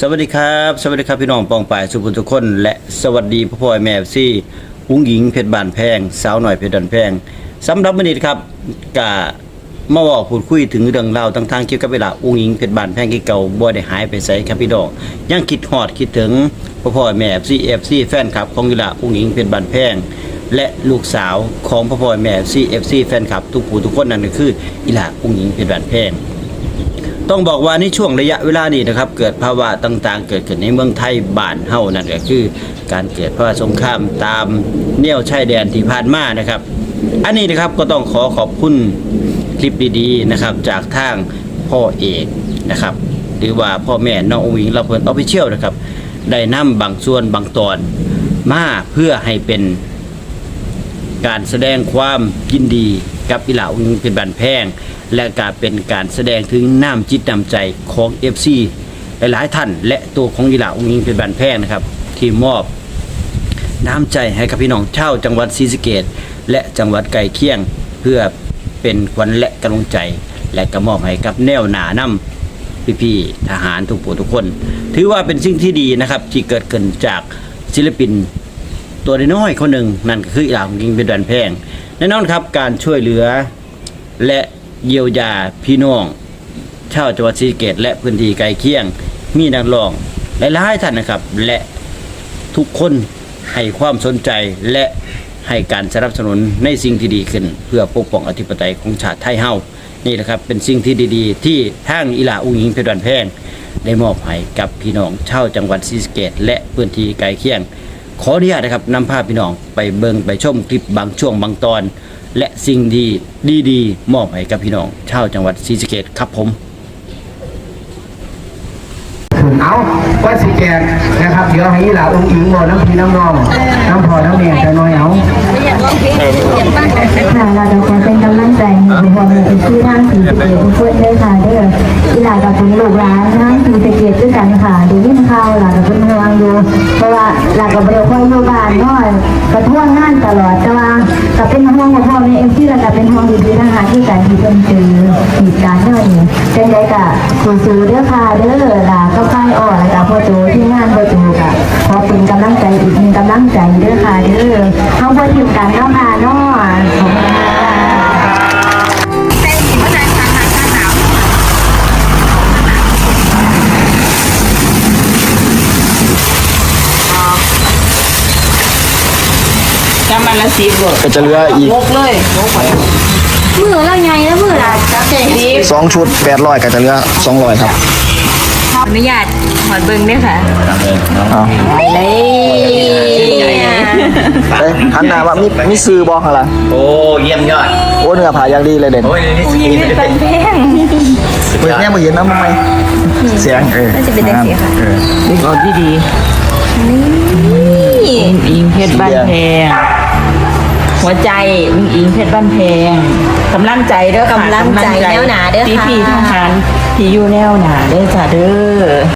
สวัสดีครับ สวัสดีครับพี่น้องปองป่ายสุภุทุกคน และสวัสดีพ่อพ่อแม่ซี่อุ้งหญิงเพชรบานแพง สาวหน่อยเพชรดันแพงสำหรับวันนี้ครับกะมาบอกพูดคุยถึงเรื่องราวต่างๆเกี่ยวกับเวลาอุ้งหญิงเพชรบานแพงที่เก่าบ่ได้หายไปไสครับพี่น้องยังคิดฮอดคิดถึงพ่อพ่อแม่ซี่เอฟซีแฟนคลับของเวลาอุ้งหญิงเพชรบานแพงและลูกสาวของพ่อพ่อแม่ซี่เอฟซีแฟนคลับทุกผู้ทุกคนนั่นก็คืออีหลาอุ้งหญิงเพชรบานแพง ต้องบอกว่าในช่วงระยะเวลานี้นะครับ เกิดภาวะต่างๆ เกิดขึ้นในเมืองไทยบ้านเฮานั่นก็คือ การเกิดภาวะสงครามตามแนวชายแดนที่ผ่านมานะครับ อันนี้นะครับก็ต้องขอขอบคุณคลิปดีๆนะครับ จากทางพ่อเอกนะครับ หรือว่าพ่อแม่น้องอวิงเราเพิ่นออฟฟิเชียลนะครับ ได้นำบางส่วนบางตอนมาเพื่อให้เป็น การแสดงความยินดีกับอีหลาอุ้งเป็นบันแพง และการเป็นการแสดงถึงน้ำจิตน้ำใจของ FC หลายๆท่าน และตัวของอีหลาอุ้งอิงเป็นบันแพงนะครับ ที่มอบน้ำใจให้กับพี่น้องชาวจังหวัดศรีสะเกดและจังหวัดไก่เคียงเพื่อเป็นขวัญและกำลังใจ และก็มอบให้กับแนวหนานำพี่ๆทหารทุกผู้ทุกคน ถือว่าเป็นสิ่งที่ดีนะครับที่เกิดขึ้นจากศิลปิน ตัวน้อยๆคนหนึ่งนั่นก็คืออีหลาของกิงเป็นดันแพงแน่นอนครับการช่วยเหลือและเยียวยาพี่น้องชาวจังหวัดศรีสเกตและพื้นที่ใกล้เคียง มีนักร้องหลายๆท่านนะครับ และทุกคนให้ความสนใจและให้การสนับสนุนในสิ่งที่ดีขึ้น เพื่อปกป้องอธิปไตยของชาติไทยเฮานี่แหละครับเป็นสิ่งที่ดีๆ ที่ทางอีหลาอุงหิงเพชรวันแพงได้มอบให้กับพี่น้องชาวจังหวัดศรีสะเกตและพื้นที่ใกล้เคียง ขออนุญาตนะครับนำภาพพี่น้องไปเบิงไปชมคลิปบางช่วงบางตอน และสิ่งดีดีๆ มอบให้กับพี่น้องชาวจังหวัดศรีสะเกดครับผม เอาว่าสิแจกนะครับ เดี๋ยวให้ยีหลาองค์อิงบอกน้ำพีน้ำนองน้ำพอน้ำเมียจะน้อยเอาค่ะเราจะขอเป็นกำลังใจให้ทุกคนในที่ทางสีสะเกตทุกคนด้วยค่ะเด้อที่หลากับเป็นลูกหลานทางสีสะเกตด้วยกันค่ะดูยิ่งข่าวหลากับเป็นห่วงอยู่เพราะว่า หลากับเบลคอยอยู่บ้านน้อยกระท่วงงานตลอดแต่ว่าก็เป็นห่วงของพ่อแม่เอ็มซีแล้วก็เป็นห่วงดีๆนะคะที่การที่เป็นเจอเหตุการณ์เท่านี้เป็นไรกะสู้ๆเด้อค่ะเด้อหลาก็ใกล้อ่อนแล้วก็พ่อโจที่งานพ่อโจกะขอเป็นกำลังใจอีกหนึ่งกำลังใจเด้อค่ะเด้อเขาไปถึงกันเนาะค่ะเนาะ จำมันละสิบบ่ก็จะเหลืออีกงกเลยงกไปมือเราไงแล้วมือละจับใจสิบสองชุดแปดร้อยก็จะเหลือสองร้อยครับขออนุญาตหอดเบิ้งด้วยค่ะเอาเลยเอ้ยหันหน้ามามีมีซื้อบอกอะไรโอ้เยี่ยมยอด โอ้เนื้อผ่าอย่างดีเลยเด่นโอ้ยนี่ยิงเป็นแพงเปิดแง่มาเห็นน้ำมันไหมเสียงเออน่าจะเป็นจังซี่ค่ะเออนี่ก่อนที่ดีนี่อิงเพชรบ้านแพง หัวใจอิงอิงเพชรบ้านแพงกำลังใจเด้อค่ะกำลังใจแนวหนาเด้อค่ะพี่พี่ทหารที่อยู่แนวหนาเด้อจ้าเด้อ